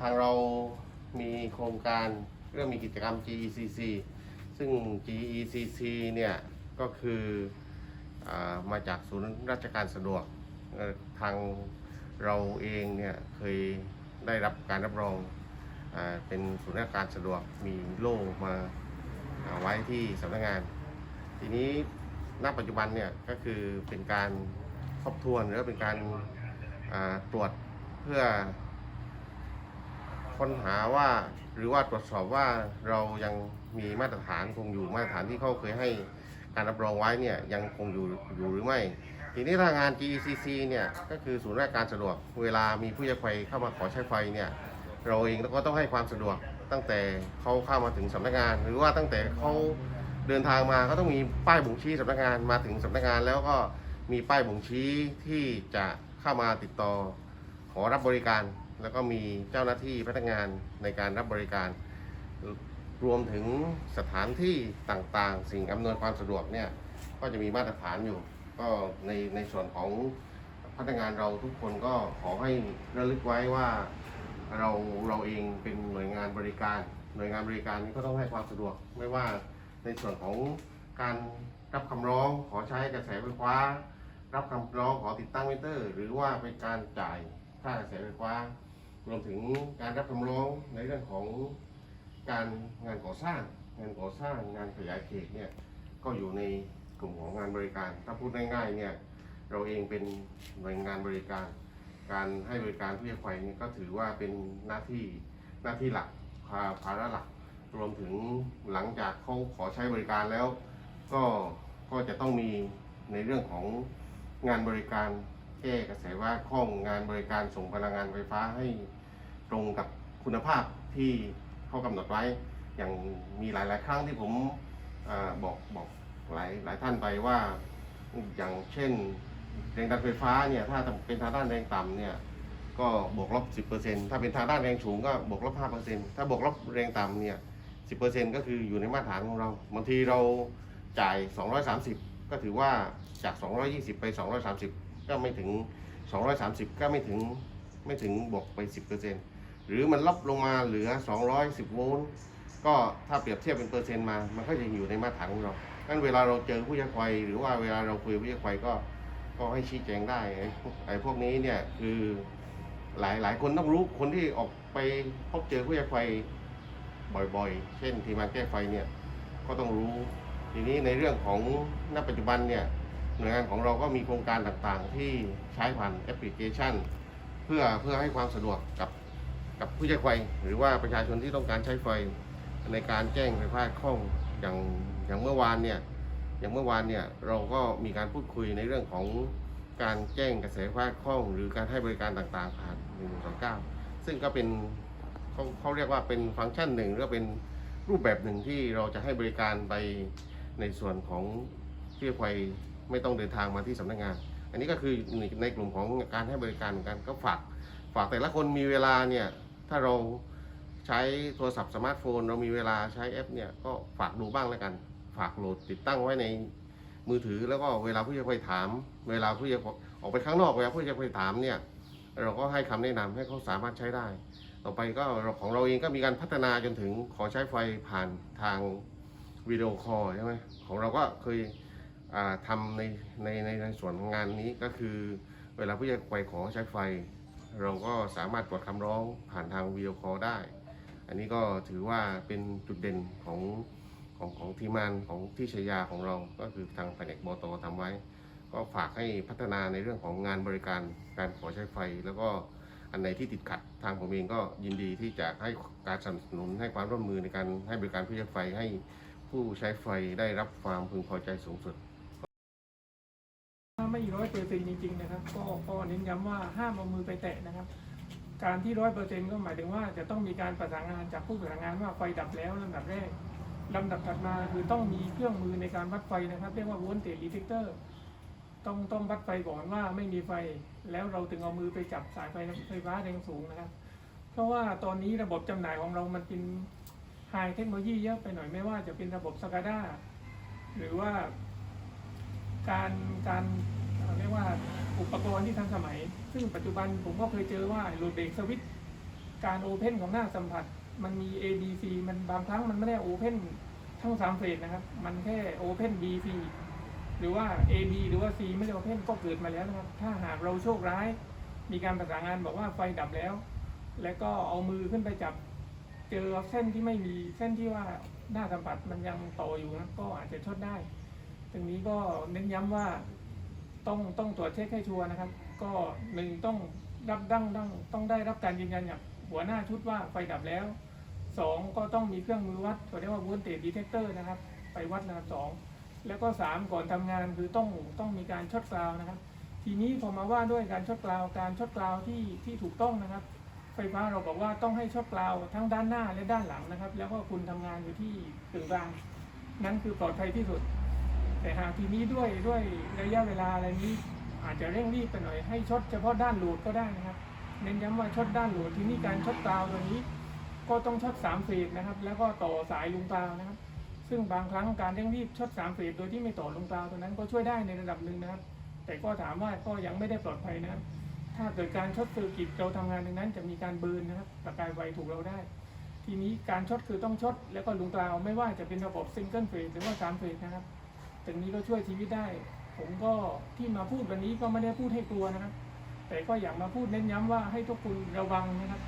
ทางเรามีโครงการเรื่องมีกิจกรรม GECC ซึ่ง GECC เนี่ยก็คืออมาจากศูนย์ราชการสะดวก ทางเราเองเนี่ยเคยได้รับการรับรองอเป็นศูนย์ราชการสะดวกมีโล่มาาไว้ที่สำนักงาน ทีนี้ณปัจจุบันเนี่ยก็คือเป็นการทบทวนหรือว่าเป็นการาตรวจเพื่อ ค้นหาว่า หรือว่าตรวจสอบว่าเรายังมีมาตรฐานคงอยู่มาตรฐานที่เขาเคยให้การรับรองไว้เนี่ยยังคงอยู่อยู่หรือไม่ ทีนี้ถ้างาน GECC เนี่ยก็คือศูนย์ราชการสะดวก เวลามีผู้ใช้ไฟเข้ามาขอใช้ไฟเนี่ยเราเองก็ต้องให้ความสะดวกตั้งแต่เขาเข้ามาถึงสำนักงาน หรือว่าตั้งแต่เขาเดินทางมาก็ต้องมีป้ายบ่งชี้สำนักงานมาถึงสำนักงานแล้วก็มีป้ายบ่งชี้ที่จะเข้ามาติดต่อขอรับบริการ แล้วก็มีเจ้าหน้าที่พนักงานในการรับบริการ รวมถึงสถานที่ต่างๆ สิ่งอำนวยความสะดวกเนี่ยก็จะมีมาตรฐานอยู่ ก็ในในส่วนของพนักงานเราทุกคนก็ขอให้ระลึกไว้ว่าเราเราเองเป็นหน่วยงานบริการ หน่วยงานบริการนี้ก็ต้องให้ความสะดวกไม่ว่าในส่วนของการรับคำร้องขอใช้กระแสไฟฟ้า รับคำร้องขอติดตั้งมิเตอร์ หรือว่าเป็นการจ่ายค่ากระแสไฟฟ้า รวมถึงการรับคำร้องในเรื่องของการงานก่อสร้าง งานก่อสร้างงานขยายเขตเนี่ยก็อยู่ในกลุ่มของงานบริการ ถ้าพูดง่ายๆเนี่ยเราเองเป็นหน่วยงานบริการ การให้บริการผู้ใช้ไฟนี่ยก็ถือว่าเป็นหน้าที่หน้าที่หลักภาาระหลัก รวมถึงหลังจากเขาขอใช้บริการแล้ว ก็ก็จะต้องมีในเรื่องของงานบริการแก้กระแสว่าคล่องงานบริการส่งพลังงานไฟฟ้าให้ ตรงกับคุณภาพที่เขากำหนดไว้ อย่างมีหลาย ๆ ครั้งที่ผมอบอกบอกหลายหลายท่านไปว่าอย่างเช่นแรงดันไฟฟ้าเนี่ยถ้าเป็นทางด้านแรงต่ำเนี่ยก็บวกลบ 10%ถ้าเป็นทางด้านแรงสูงก็บวกลบ 5%ถ้าบวกลบแรงต่ำเนี่ย 10%ก็คืออยู่ในมาตรฐานของเรา บางทีเราจ่าย 230 ก็ถือว่าจาก 220 ไป 230 ก็ไม่ถึง 230 ก็ไม่ถึงไม่ถึงบวกไป 10% หรือมันลดลงมาเหลือ 210 โวลต์ก็ถ้าเปรียบเทียบเป็นเปอร์เซ็นต์มา มันก็ยังอยู่ในมาตรฐานของเรางั้นเวลาเราเจอผู้ใช้ไฟหรือว่าเวลาเราคุยผู้ใช้ไฟก็ก็ให้ชี้แจงได้ไอ้พวกไอพวกนี้เนี่ยคือหลายหลายคนต้องรู้คนที่ออกไปพบเจอผู้ใช้ไฟบ่อยๆ เช่นทีมงานแก้ไฟเนี่ยก็ต้องรู้ ทีนี้ในเรื่องของณปัจจุบันเนี่ยหน่วยงานของเราก็มีโครงการต่างๆ ที่ใช้ผ่านแอปพลิเคชัน เพื่อเพื่อให้ความสะดวกกับ กับผู้ใช้ไฟหรือว่าประชาชนที่ต้องการใช้ไฟในการแจ้งไฟฟ้าคล่องอย่างอย่างเมื่อวานเนี่ยอย่างเมื่อวานเนี่ยเราก็มีการพูดคุยในเรื่องของการแจ้งกระแสไฟฟ้าคล่อง หรือการให้บริการต่างๆผ่าน129 ซึ่งก็เป็นเขาเขาเรียกว่าเป็นฟังก์ชันหนึ่งหรือเป็นรูปแบบหนึ่งที่เราจะให้บริการไปในส่วนของที่ไฟไม่ต้องเดินทางมาที่สำนักงาน อันนี้ก็คือในกลุ่มของการให้บริการเหมือนกันก็ฝากฝากแต่ละคนมีเวลาเนี่ย ถ้าเราใช้โทรศัพท์สมาร์ทโฟน เรามีเวลาใช้แอปเนี่ยก็ฝากดูบ้างแล้วกัน ฝากโหลดติดตั้งไว้ในมือถือแล้วก็เวลาผู้ใช้ไฟถาม เวลาผู้ใช้ออกไปข้างนอกเวลาผู้ใช้ไฟถามเนี่ยเราก็ให้คำแนะนำให้เขาสามารถใช้ได้ ต่อไปก็ของเราเองก็มีการพัฒนาจนถึงขอใช้ไฟผ่านทางวิดีโอคอลใช่ไหมของเราก็เคยอ่าทำในในในในส่วนงานนี้ก็คือ เวลาผู้ใช้ไฟขอใช้ไฟ เราก็สามารถกดคำร้องผ่านทางวิดีโอคอลได้ อันนี้ก็ถือว่าเป็นจุดเด่นของของของทีมงานของที่ชยาของเราก็คือทางแผนกบตทำไว้ ก็ฝากให้พัฒนาในเรื่องของงานบริการการขอใช้ไฟ แล้วก็อันไหนที่ติดขัดทางผมเองก็ยินดีที่จะให้การสนับสนุนให้ความร่วมมือในการให้บริการผู้ใช้ไฟให้ผู้ใช้ไฟได้รับความพึงพอใจสูงสุด ไม่ร้อยเปอร์เซ็นต์จริงๆนะครับก็ก็เน้นย้ำว่าห้ามเอามือไปแตะนะครับ การที่ร้อยเปอร์เซ็นต์ก็หมายถึงว่าจะต้องมีการประสานงานจากผู้ประสานงานว่าไฟดับแล้วลำดับแรกลำดับถัดมาคือต้องมีเครื่องมือในการวัดไฟนะครับ เรียกว่า voltage detector ต้องต้องวัดไฟก่อนว่าไม่มีไฟ แล้วเราถึงเอามือไปจับสายไฟไฟฟ้าแรงสูงนะครับ เพราะว่าตอนนี้ระบบจำหน่ายของเรามันเป็นไฮเทคโนโลยีเยอะไปหน่อยไม่ว่าจะเป็นระบบสกาด้าหรือว่า การการเอ่อเรียกว่าอุปกรณ์ที่ทันสมัย ซึ่งปัจจุบันผมก็เคยเจอว่าโหลดเบรกสวิตช์การโอเพนของหน้าสัมผัส มันมี A B C มันบางครั้งมันไม่ได้โอเพนทั้งสามเฟสนะครับ มันแค่โอเพน B C หรือว่า A B หรือว่า C ไม่ได้โอเพนก็เกิดมาแล้วนะครับ ถ้าหากเราโชคร้าย มีการประสานงานบอกว่าไฟดับแล้ว แล้วก็เอามือขึ้นไปจับ เจอเส้นที่ไม่มีเส้นที่ว่าหน้าสัมผัสมันยังต่ออยู่นะก็อาจจะช็อตได้ รงนี้ก็เน้นย้ำว่าต้องต้องตรวจเช็คให้ชัวร์นะครับ ก็หนึ่งต้องรับดั้งดั้งต้องได้รับการยืนยันจากหัวหน้าชุดว่าไฟดับแล้วสองก็ต้องมีเครื่องมือวัดเขาเรียกว่า voltage detector นะครับ ไปวัดนะครับสองแล้วก็สามก่อนทำงานคือต้องต้องมีการช็อตกราวนะครับ ทีนี้พอมาว่าด้วยการช็อตกราวการช็อตกราวที่ที่ถูกต้องนะครับ ไฟฟ้าเราบอกว่าต้องให้ช็อตกราวทั้งด้านหน้าและด้านหลังนะครับ แล้วก็คุณทำงานอยู่ที่กึ่งกลาง นั่นคือปลอดภัยที่สุด แต่หากทีนี้ด้วยด้วยระยะเวลาอะไรนี้ อาจจะเร่งรีบไปหน่อยให้ช็อตเฉพาะด้านโหลดก็ได้นะครับเน้นย้ำว่าช็อตด้านโหลดทีนี้การช็อตาวตัวนี้ ก็ต้องช็อตสามเฟสนะครับ แล้วก็ต่อสายลุงกราวนะครับ ซึ่งบางครั้งการเร่งรีบช็อตสามเฟสโดยที่ไม่ต่อลุงกราวตัวนั้นก็ช่วยได้ในระดับหนึ่งนะครับ แต่ก็ถามว่าก็ยังไม่ได้ปลอดภัยนะครับ ถ้าเกิดการช็อตเซอร์กิตเราทำงานตรงนั้นจะมีการเบิร์นนะครับประกายไฟถูกเราได้ทีนี้การช็อตคือต้องช็อตแล้วก็ลุงกราวไม่ว่าจะเป็นระบบซิงเกิลเฟสหรือว่าสามเฟสนะครับ ตรงนี้ก็ช่วยชีวิตได้ ผมก็ที่มาพูดวันนี้ก็ไม่ได้พูดให้กลัวนะครับ แต่ก็อยากมาพูดเน้นย้ำว่าให้ทุกคนระวังนะครับ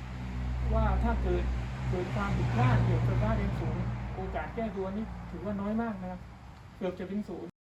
ว่าถ้าเกิดเกิดความผิดพลาดเกี่ยวกับไฟฟ้าแรงสูง โอกาสแก้ตัวนี่ถือว่าน้อยมากนะครับ เกือบจะเป็นศูนย์